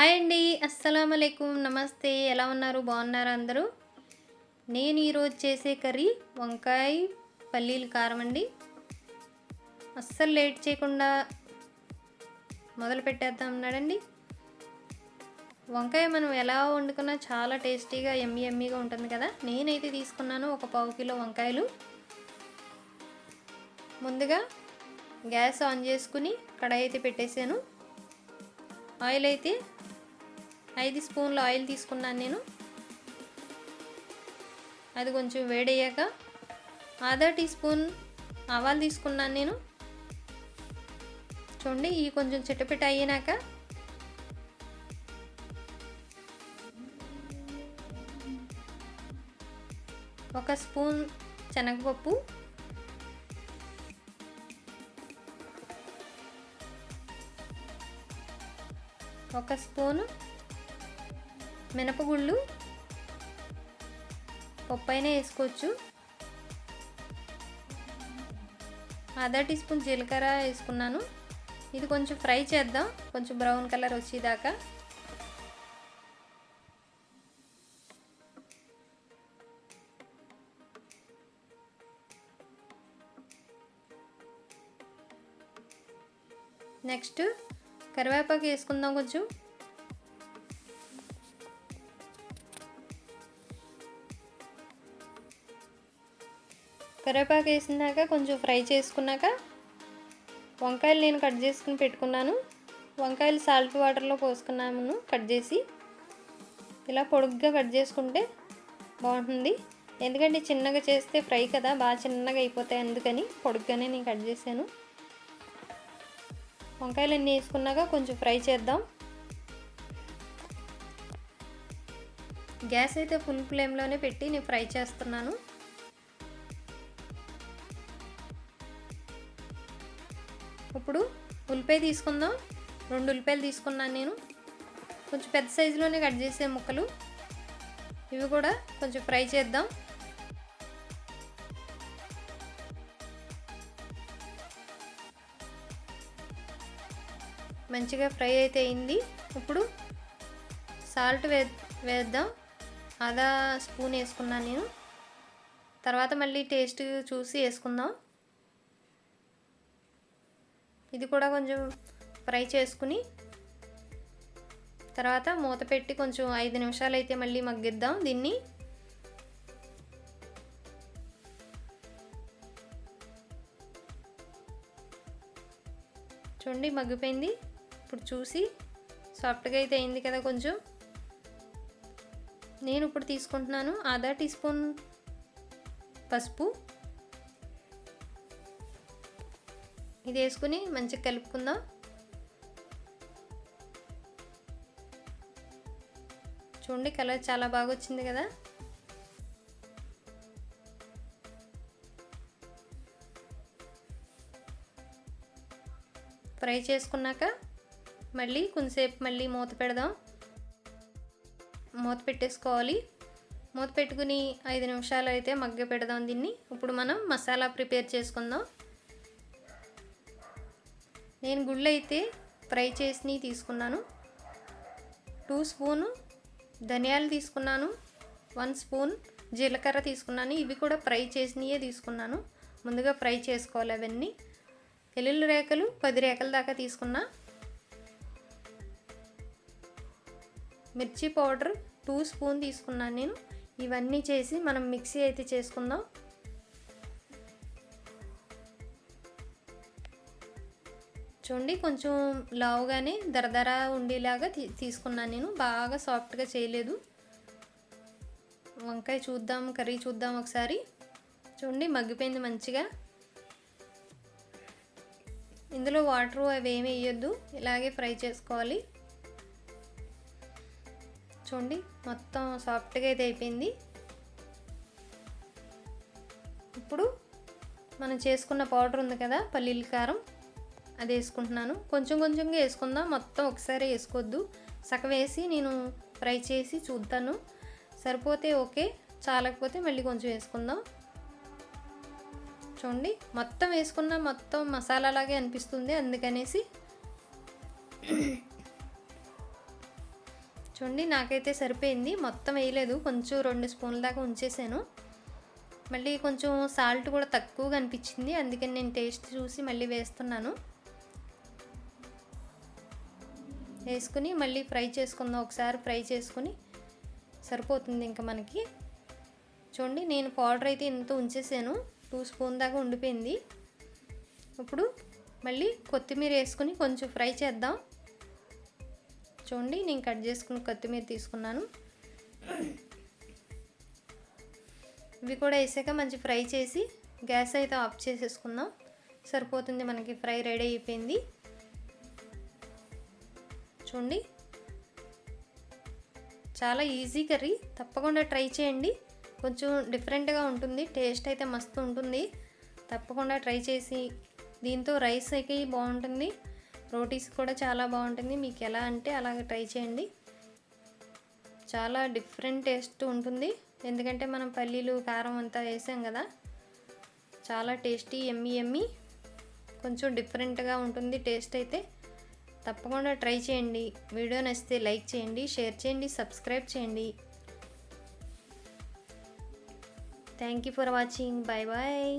Hi అండి. అస్సలం అయికం నమస్తే. ఎలా ఉన్నారు? బాగున్నారు అందరూ? నేను ఈరోజు చేసే కర్రీ వంకాయ పల్లీలు కారం అండి. అస్సలు లేట్ చేయకుండా మొదలు పెట్టేద్దాం అన్నాడండి. వంకాయ మనం ఎలా వండుకున్నా చాలా టేస్టీగా ఎమ్మి ఎమ్మిగా ఉంటుంది కదా. నేనైతే తీసుకున్నాను ఒక పావు కిలో వంకాయలు. ముందుగా గ్యాస్ ఆన్ చేసుకుని కడాయి అయితే పెట్టేశాను. ఆయిల్ అయితే ఐదు స్పూన్ల ఆయిల్ తీసుకున్నాను నేను. అది కొంచెం వేడయ్యాక ఆధా టీ స్పూన్ ఆవాలు తీసుకున్నాను నేను. చూడండి ఈ కొంచెం చిట్టపిట్ట అయ్యాక ఒక స్పూన్ శనగపప్పు ఒక స్పూను మినపగుళ్ళు పప్పైన వేసుకోవచ్చు. అదా టీ స్పూన్ జీలకర్ర వేసుకున్నాను. ఇది కొంచెం ఫ్రై చేద్దాం. కొంచెం బ్రౌన్ కలర్ వచ్చేదాకా. నెక్స్ట్ కరివేపాకు వేసుకుందాం కొంచెం. కరివేపాకు వేసినాక కొంచెం ఫ్రై చేసుకున్నాక వంకాయలు నేను కట్ చేసుకుని పెట్టుకున్నాను. వంకాయలు సాల్ట్ వాటర్లో పోసుకున్నాము కట్ చేసి. ఇలా పొడుగ్గా కట్ చేసుకుంటే బాగుంటుంది. ఎందుకంటే చిన్నగా చేస్తే ఫ్రై కదా బాగా చిన్నగా అయిపోతాయి అందుకని పొడుగ్గానే నేను కట్ చేశాను. వంకాయలు అన్నీ వేసుకున్నాక కొంచెం ఫ్రై చేద్దాం. గ్యాస్ అయితే ఫుల్ ఫ్లేమ్లోనే పెట్టి నేను ఫ్రై చేస్తున్నాను. ఇప్పుడు ఉల్లిపాయ తీసుకుందాం. రెండు ఉల్లిపాయలు తీసుకున్నాను నేను. కొంచెం పెద్ద సైజులోనే కట్ చేసే ముక్కలు. ఇవి కూడా కొంచెం ఫ్రై చేద్దాం. మంచిగా ఫ్రై అయితే అయింది. ఇప్పుడు సాల్ట్ వే వేద్దాం. ఆదా స్పూన్ వేసుకున్నాను నేను. తర్వాత మళ్ళీ టేస్ట్ చూసి వేసుకుందాం. ఇది కూడా కొంచెం ఫ్రై చేసుకుని తర్వాత మూత పెట్టి కొంచెం ఐదు నిమిషాలు అయితే మళ్ళీ మగ్గిద్దాం దీన్ని. చూడండి మగ్గిపోయింది. ఇప్పుడు చూసి సాఫ్ట్గా అయితే అయింది కదా కొంచెం. నేను ఇప్పుడు తీసుకుంటున్నాను ఆధా టీ స్పూన్ పసుపు. ఇది వేసుకుని మంచిగా కలుపుకుందాం. చూడండి కలర్ చాలా బాగా వచ్చింది కదా. ఫ్రై చేసుకున్నాక మళ్ళీ కొంతసేపు మళ్ళీ మూత పెడదాం. మూత పెట్టేసుకోవాలి. మూత పెట్టుకుని ఐదు నిమిషాలు అయితే మగ్గ పెడదాం దీన్ని. ఇప్పుడు మనం మసాలా ప్రిపేర్ చేసుకుందాం. నేను గుళ్ళు అయితే ఫ్రై చేసినవి తీసుకున్నాను. టూ స్పూను ధనియాలు తీసుకున్నాను. వన్ స్పూన్ జీలకర్ర తీసుకున్నాను. ఇవి కూడా ఫ్రై చేసినయే తీసుకున్నాను. ముందుగా ఫ్రై చేసుకోవాలి అవన్నీ. ఎల్లుల్లి రేఖలు పది రేఖల దాకా తీసుకున్నా. మిర్చి పౌడర్ టూ స్పూన్ తీసుకున్నాను నేను. ఇవన్నీ చేసి మనం మిక్సీ అయితే చేసుకుందాం. చూడండి కొంచెం లావుగానే దరదర ఉండేలాగా తీ తీసుకున్నాను నేను. బాగా సాఫ్ట్గా చేయలేదు. వంకాయ చూద్దాం కర్రీ చూద్దాం ఒకసారి. చూడండి మగ్గిపోయింది మంచిగా. ఇందులో వాటర్ అవి ఏమి వేయొద్దు. ఇలాగే ఫ్రై చేసుకోవాలి. చూడండి మొత్తం సాఫ్ట్గా అయితే అయిపోయింది. ఇప్పుడు మనం చేసుకున్న పౌడర్ ఉంది కదా పల్లీల కారం. అది వేసుకుంటున్నాను. కొంచెం కొంచెంగా వేసుకుందాం. మొత్తం ఒకసారి వేసుకోవద్దు. సగం వేసి నేను ఫ్రై చేసి చూద్దాను. సరిపోతే ఓకే. చాలకపోతే మళ్ళీ కొంచెం వేసుకుందాం. చూడండి. మొత్తం వేసుకున్న మొత్తం మసాలా లాగే అనిపిస్తుంది. అందుకనేసి చూడండి. నాకైతే సరిపోయింది. మొత్తం వేయలేదు. కొంచెం రెండు స్పూన్ల దాకా ఉంచేసాను. మళ్ళీ కొంచెం సాల్ట్ కూడా తక్కువగా అనిపించింది. అందుకని నేను టేస్ట్ చూసి మళ్ళీ వేస్తున్నాను. వేసుకుని మళ్ళీ ఫ్రై చేసుకుందాం. ఒకసారి ఫ్రై చేసుకుని సరిపోతుంది ఇంకా మనకి. చూడండి నేను పౌడర్ అయితే ఇంత ఉంచేసాను. టూ స్పూన్ దాకా ఉండిపోయింది. ఇప్పుడు మళ్ళీ కొత్తిమీర వేసుకుని కొంచెం ఫ్రై చేద్దాం. చూడండి నేను కట్ చేసుకుని కొత్తిమీర తీసుకున్నాను. ఇవి కూడా వేసాక మంచి ఫ్రై చేసి గ్యాస్ అయితే ఆఫ్ చేసేసుకుందాం. సరిపోతుంది మనకి ఫ్రై రెడీ అయిపోయింది. చూడండి. చాలా ఈజీ కర్రీ తప్పకుండా ట్రై చేయండి. కొంచెం డిఫరెంట్గా ఉంటుంది. టేస్ట్ అయితే మస్తు ఉంటుంది. తప్పకుండా ట్రై చేసి దీంతో రైస్ అయితే బాగుంటుంది. రోటీస్ కూడా చాలా బాగుంటుంది. మీకు ఎలా అంటే అలాగే ట్రై చేయండి. చాలా డిఫరెంట్ టేస్ట్ ఉంటుంది. ఎందుకంటే మనం పల్లీలు కారం అంతా వేసాం కదా. చాలా టేస్టీ ఎమ్మి ఎమ్మి కొంచెం డిఫరెంట్గా ఉంటుంది టేస్ట్ అయితే. తప్పకుండా ట్రై చేయండి. వీడియో నచ్చితే లైక్ చేయండి షేర్ చేయండి సబ్స్క్రైబ్ చేయండి. Thank you for watching bye bye